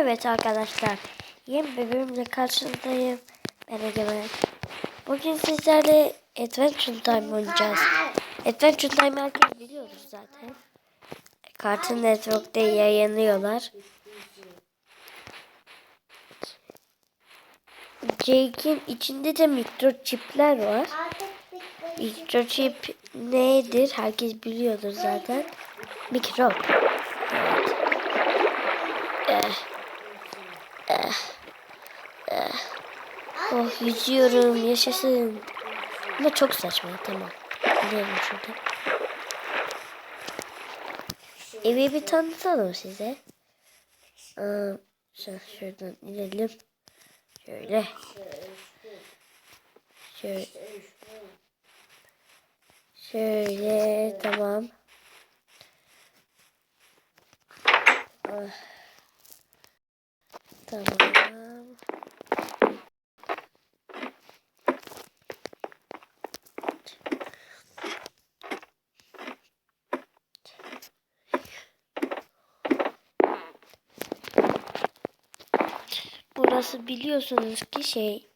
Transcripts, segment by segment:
Evet arkadaşlar. Yeni bir bölümle karşınızdayım. Ben Egemen. Bugün sizlerle Adventure Time oynayacağız. Adventure Time herkes biliyoruz zaten. Cartoon Network'te yayınlıyorlar. Jake'in içinde de mikroçipler var. Mikroçip nedir? Herkes biliyordur zaten. Mikrop. Evet. Eh. Eh. Oh yüzüyorum yaşasın. Ama çok saçma tamam. Gidelim şuradan. Evi bir tanıtalım size. Aa, şuradan inelim. Şöyle. Şöyle. Şöyle tamam. Ah. Tamam. Burası biliyorsunuz ki şey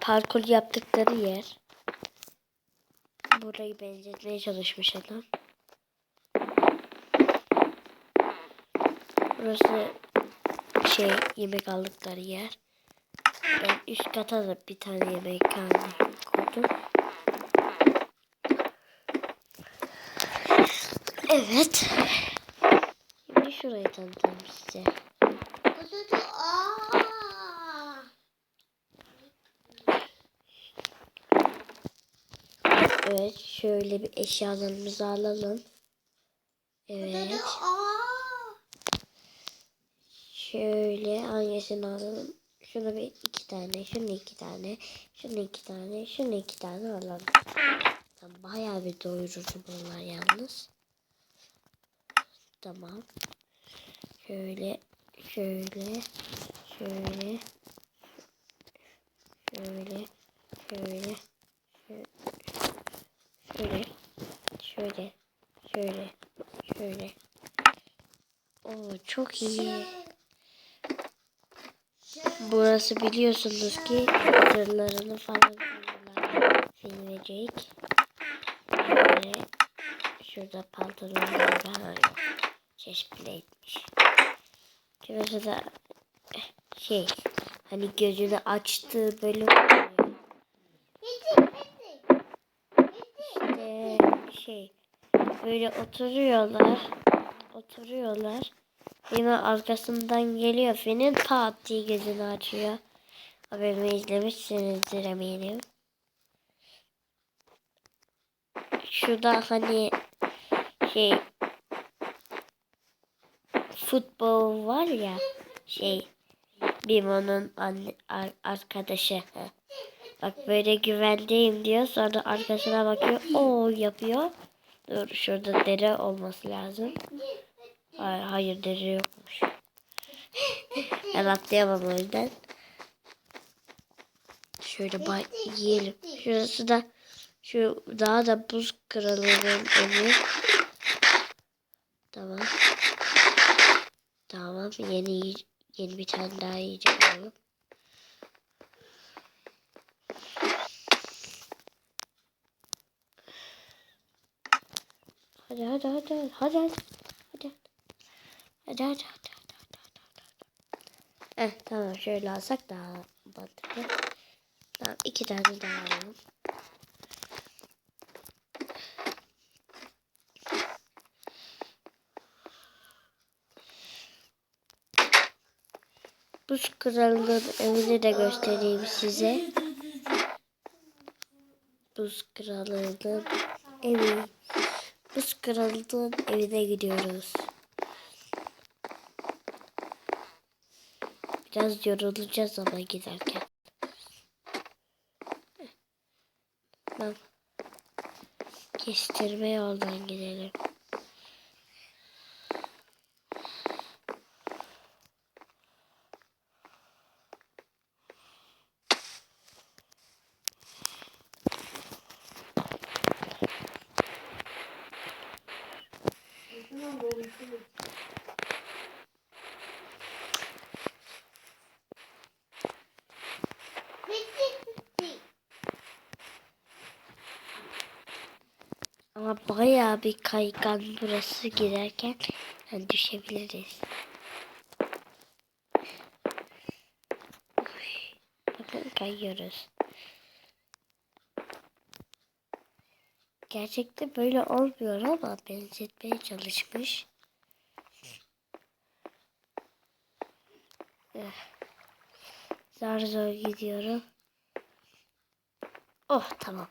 parkur yaptıkları yer. Burayı benzetmeye çalışmış adam. Burası şey yemek aldıkları yer. Ben üst kata da bir tane yemek koydum. Evet. Şimdi şurayı tanıtalım size. Evet şöyle bir eşyalarımızı alalım. Evet. Şöyle hangisini alalım? Şunu bir iki tane, şunu iki tane, şunu iki tane, şunu iki tane alalım. Tamam, bayağı bir doyurucu bunlar yalnız. Tamam. Şöyle, şöyle, şöyle, şöyle, şöyle, şöyle, şöyle, şöyle, şöyle. Oo çok iyi. Burası biliyorsunuz ki sırlarını falan silinecek. Şöyle şurada pantolonları daha yok. Çeşitlemiş. Şurası da eh, şey hani gözünü açtığı bölüm oluyor. İşte şey böyle oturuyorlar. Oturuyorlar. Yine arkasından geliyor Fen'in pat diye gözünü açıyor. Haberimi izlemişsinizdir eminim. Şurada hani şey futbol var ya şey Bimo'nun arkadaşı. Bak böyle güvendeyim diyor. Sonra arkasına bakıyor. O yapıyor. Dur şurada dere olması lazım. Hayır, hayır deri yokmuş. ben atlayamam o yüzden. Şöyle bay yiyelim. Şurası da şu daha da buz kralının evi. Tamam. Tamam yeni yeni bir tane daha yiyecek alalım. Hadi hadi hadi hadi hadi hadi. Hadi hadi hadi hadi. hadi, hadi, hadi. Eh tamam şöyle alsak daha mantıklı. Tamam iki tane daha alalım. Buz kralının evini de göstereyim size. Buz kralının evi. Buz kralının evine gidiyoruz. Biraz yorulacağız ama giderken. Tamam. Kestirme yoldan gidelim. Ama bayağı bir kaygan burası girerken yani düşebiliriz. Bakın kayıyoruz. Gerçekte böyle olmuyor ama benzetmeye çalışmış. Eh. Zar zor gidiyorum. Oh tamam.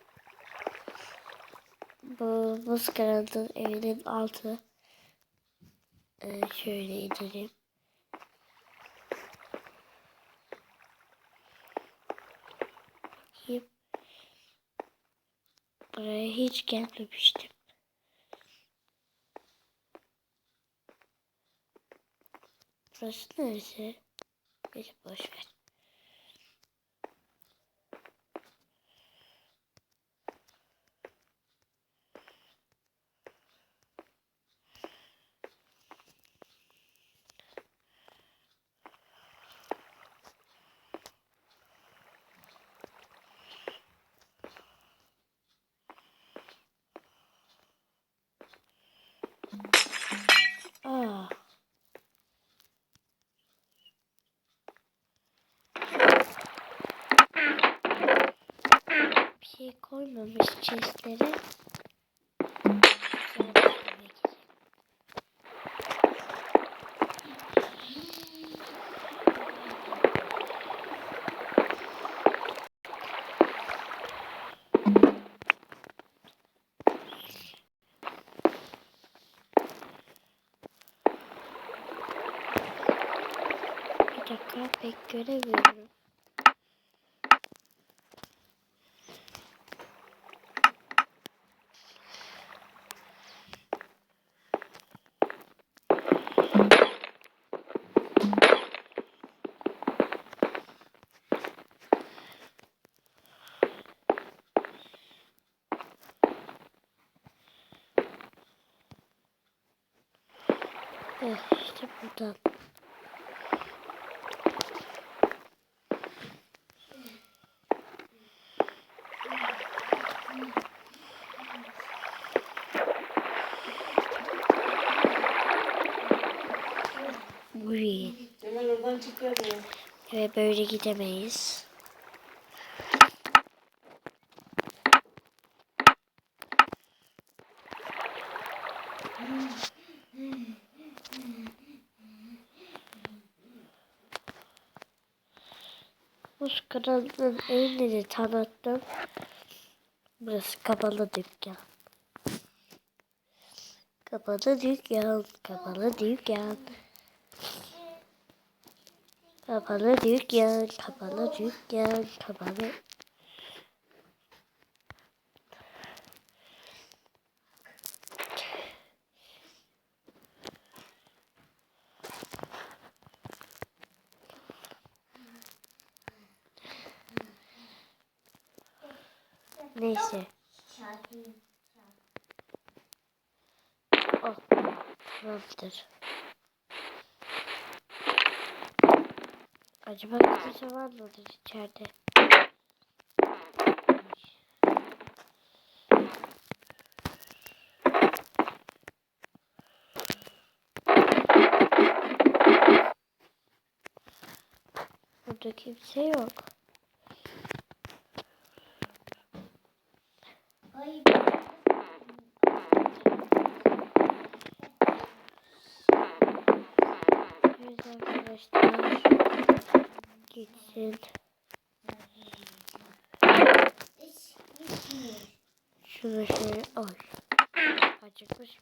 Bu buz karanlığın evinin altı. Ee, şöyle inelim. Bakayım. Buraya hiç gelmemiştim. Burası neresi? Neyse boş ver. Aa. Bir şey koymamış chestlere. Dakika pek göremiyorum. Eh, işte buradan. Uy. Cemal oradan çıkıyor? Ve böyle gidemeyiz. Buz kralının evini tanıttım. Burası kapalı dükkan. Kapalı dükkan, kapalı dükkan. Kapalı dükkan, kapalı dükkan, kapalı. Neyse. Oh, tamamdır. Acaba kimse var mıdır içeride? Burada kimse yok. Evet arkadaşlar. Gitsin. Şunu şöyle oy. Acıkmış.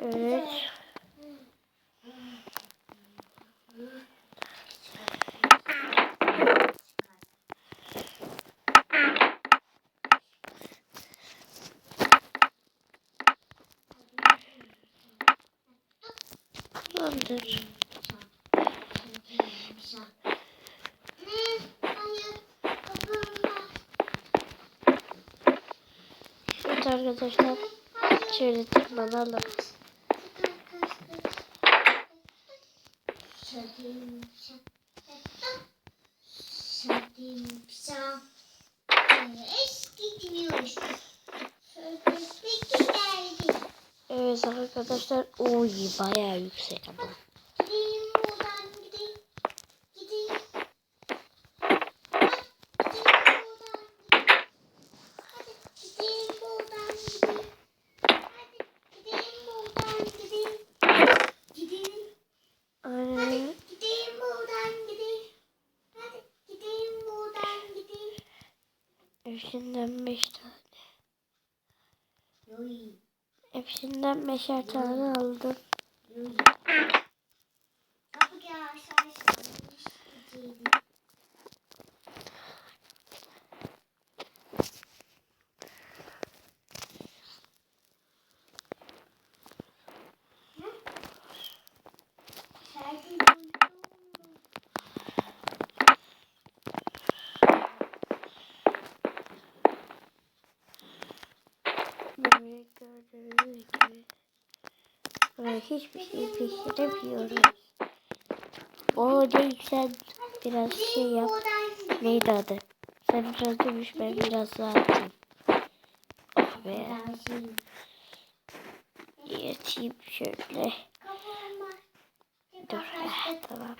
Evet. Tamamdır. Evet arkadaşlar. Şöyle tırmanalım. Evet arkadaşlar. Oy bayağı yüksek ama. Gideyim buradan gideyim. Gideyim. Hadi gideyim buradan gideyim. Hadi gideyim buradan gideyim. Hadi gideyim buradan gideyim. Gideyim. Aynen. Gideyim buradan gideyim. Hadi gideyim buradan gideyim. Hepsinden beş tane. Yoy. Hepsinden beşer tane aldım. Kapı yavaş gideyim. Böyle gördüğünüz gibi. Böyle hiçbir şey pişiremiyoruz. O değil sen biraz şey yap. Neydi adı? Sen biraz dövüş ben biraz daha atayım. Oh be. Yatayım şöyle. Dur. eh, tamam.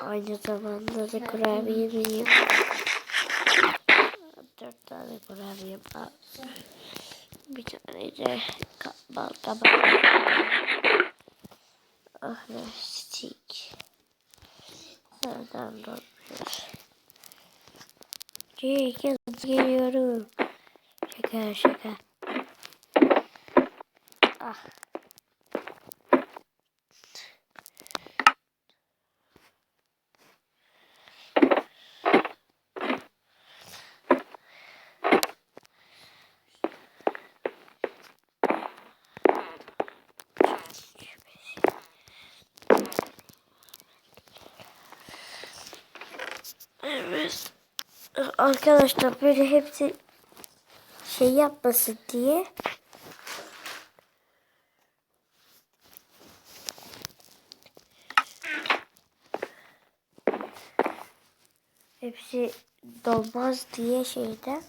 Aynı zamanda da kurabiye yiyeyim. Dört tane kurabiye var. Bir tane de bal kabak. Ah ne stick. Nereden dolmuş? Gel geliyorum. Şaka şaka. Ah. Evet. Arkadaşlar böyle hepsi şey yapmasın diye hepsi dolmaz diye şeyden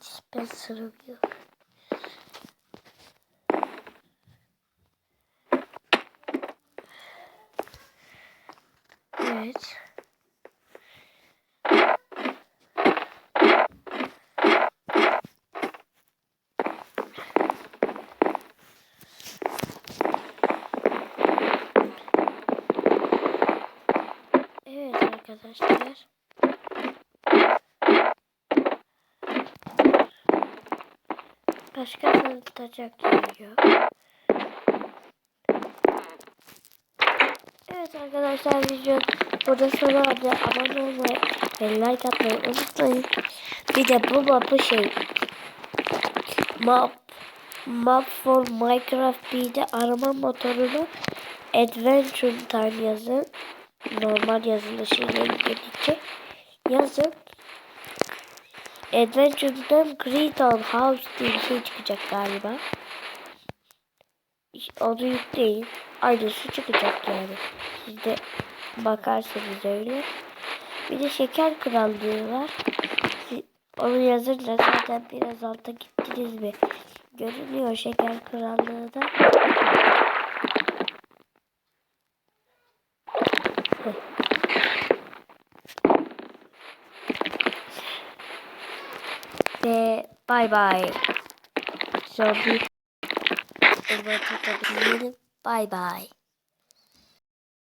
dispenser'ım yok. Evet. Evet arkadaşlar. Başka tanıtacak yok. Evet arkadaşlar video burada sona erdi. Abone olmayı ve like atmayı unutmayın. Bir de bu mapı şey map map for Minecraft bir de arama motorunu Adventure Time yazın. Normal yazılışıyla gelecek. Yazın. Adventure'dan Greentown House diye bir şey çıkacak galiba. Onu yükleyin. Aynısı çıkacak yani. Siz de bakarsınız öyle. Bir de şeker krallığı var. Siz onu yazınca zaten biraz alta gittiniz mi? Görünüyor şeker krallığı da. Ve bay bay. Zombi. Bye bye.